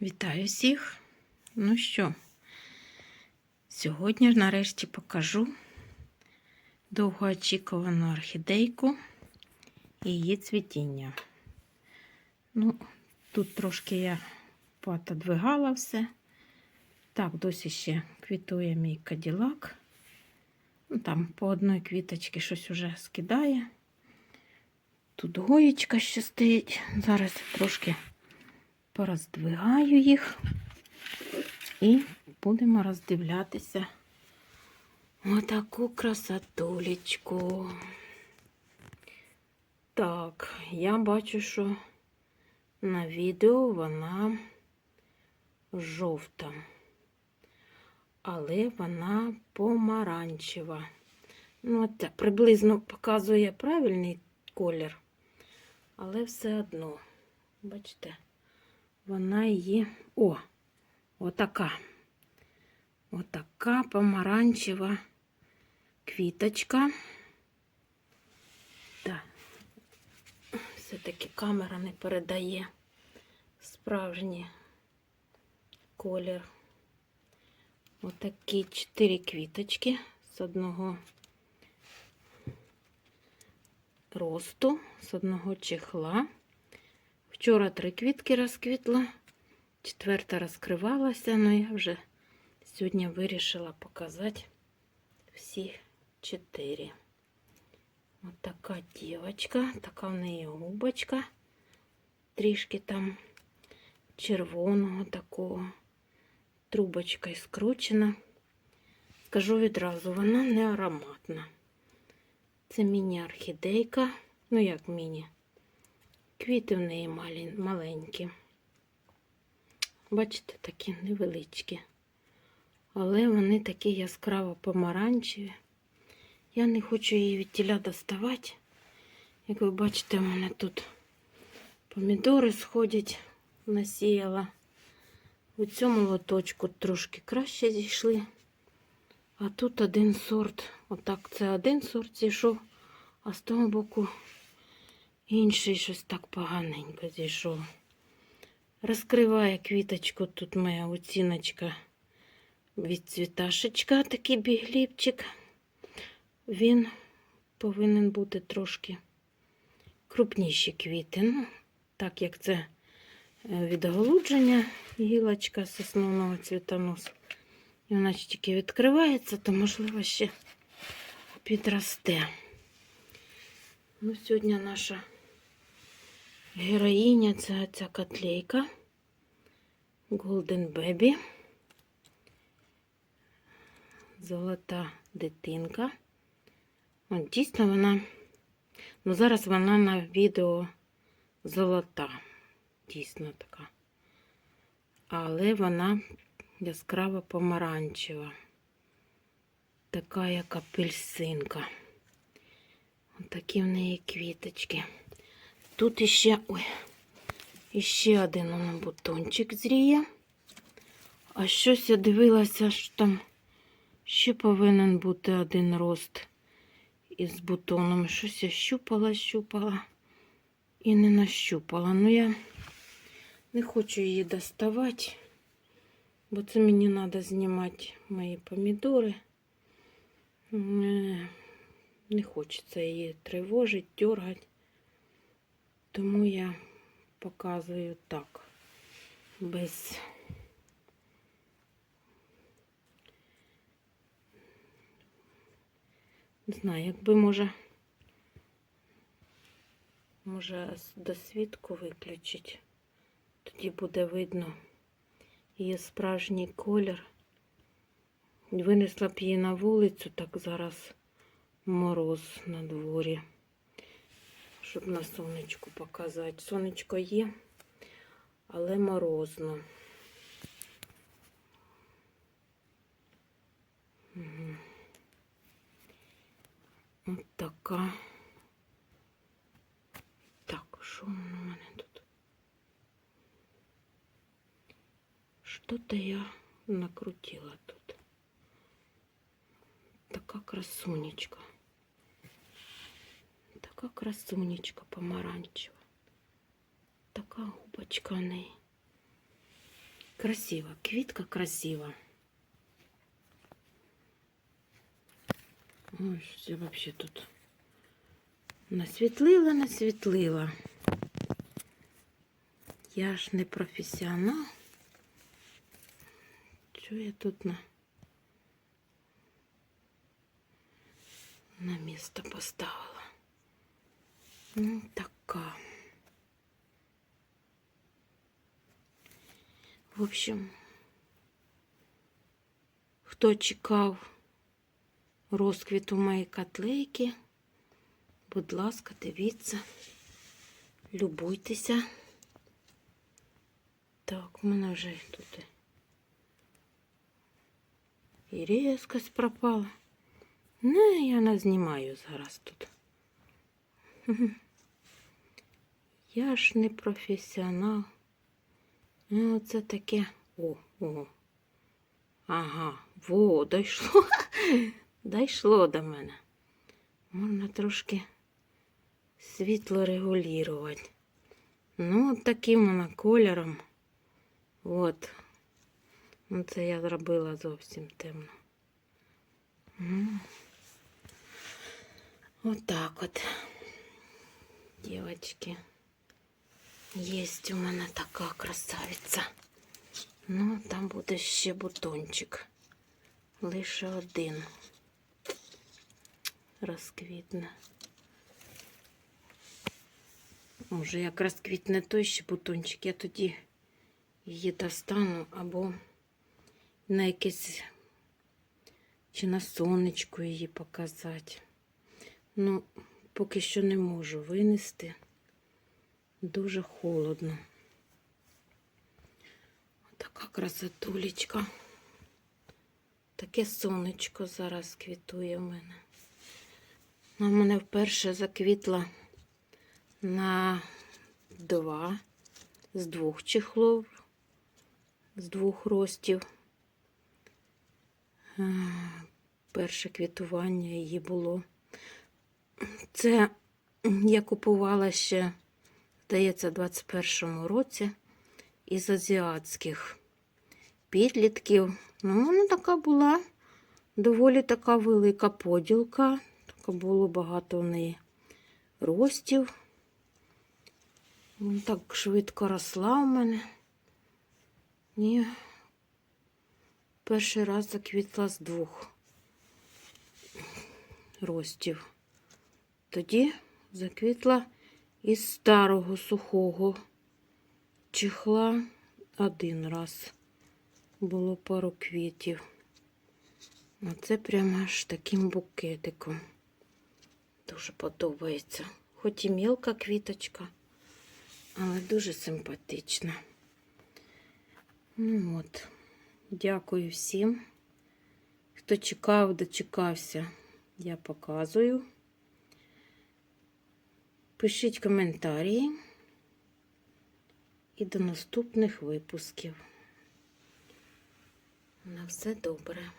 Вітаю всіх. Ну що, сьогодні нарешті покажу довгоочікувану орхідейку і її цвітіння. Ну, тут трошки я поотодвигала все. Так, досі ще квітує мій каділак. Ну, там по одній квіточці щось уже скидає. Тут гоєчка ще стоїть. Зараз трошки пороздвигаю їх і будемо роздивлятися отаку красотулечку. Так, я бачу, що на відео вона жовта, але вона помаранчева. Ну, от приблизно показує правильний колір, але все одно, бачите, вона її. О, отака. Отака помаранчева квіточка. Так, все-таки камера не передає справжній колір. Отакі чотири квіточки з одного росту, з одного чехла. Вчора три квітки розквітла, четверта розкривалася, але я вже сьогодні вирішила показати всі чотири. Ось така дівочка, така в неї губочка, трішки там червоного такого, трубочка скручена. Скажу відразу, вона не ароматна. Це міні-орхідейка, ну як міні. Квіти в неї маленькі. Бачите, такі невеличкі. Але вони такі яскраво помаранчеві. Я не хочу її від тіля доставати. Як ви бачите, у мене тут помідори сходять, насіяла. У цьому лоточку трошки краще зійшли. А тут один сорт. Отак це один сорт зійшов, а з того боку інший щось так поганенько зійшов. Розкриває квіточку, тут моя оціночка від цвіташечка, такий бігліпчик. Він повинен бути трошки крупніші квіти. Ну, так як це е, відголудження гілочка з основного цвітоносу. І вона ж тільки відкривається, то, можливо, ще підросте. Ну, Сьогодні наша героїня це ця котлейка Golden Baby. Золота дитинка. От, дійсно вона, ну зараз вона на відео золота. Дійсно така. Але вона яскраво помаранчева. Така як апельсинка. Ось такі в неї квіточки. Тут іще, ой, іще один бутончик зріє. А щось я дивилася, що там ще повинен бути один рост із бутоном. Щось я щупала, щупала і не нащупала. Ну я не хочу її доставати, бо це мені треба знімати мої помідори. Не хочеться її тривожити, дергати. Тому я показую так, без не знаю, якби може, може досвідку виключити, тоді буде видно її справжній колір. Винесла б її на вулицю, так зараз мороз на дворі щоб на сонечку показати. Сонечко є, але морозно. Угу. Така. Так, що у мене тут? Що-то я накрутила тут. Така красунечка. Така красунечка помаранчева. Така губочка в неї. Красива, квітка красива. Ось я взагалі тут насвітлила, насвітлила. Я ж не професіонал. Що я тут на, на місто поставила? Ну, така. В общем, хто чекав розквіту моєї котлейки, будь ласка, дивіться, любуйтеся. Так, у мене вже тут і різкость пропала. Не, я не знімаю зараз тут. Я ж не професіонал. Ну, оце таке. О, о. Ага, во, дійшло. Дійшло до мене. Можна трошки світло регулювати. Ну, от таким вона кольором. От. Ну, це я зробила зовсім темно. Отак от, дівчатки. Єсть у мене така красавиця. Ну, там буде ще бутончик. Лише один розквітне. Може, як розквітне той ще бутончик, я тоді її достану або на якесь чи на сонечку її показати. Ну, поки що не можу винести. Дуже холодно. Така красотулечка. Таке сонечко зараз квітує в мене. В мене вперше заквітла на два з двох чехлов, з двох ростів. Е, Перше квітування її було. Це я купувала ще, здається, в 21-му році із азіатських підлітків. Ну, вона така була доволі така велика поділка. Така було багато в неї ростів. Вона так швидко росла у мене. І перший раз заквітла з двох ростів. Тоді заквітла із старого сухого чехла один раз. Було пару квітів. А це прямо аж таким букетиком. Дуже подобається. Хоч і мілка квіточка, але дуже симпатична. Ну от, дякую всім. Хто чекав, дочекався, я показую. Пишіть коментарі і до наступних випусків. На все добре.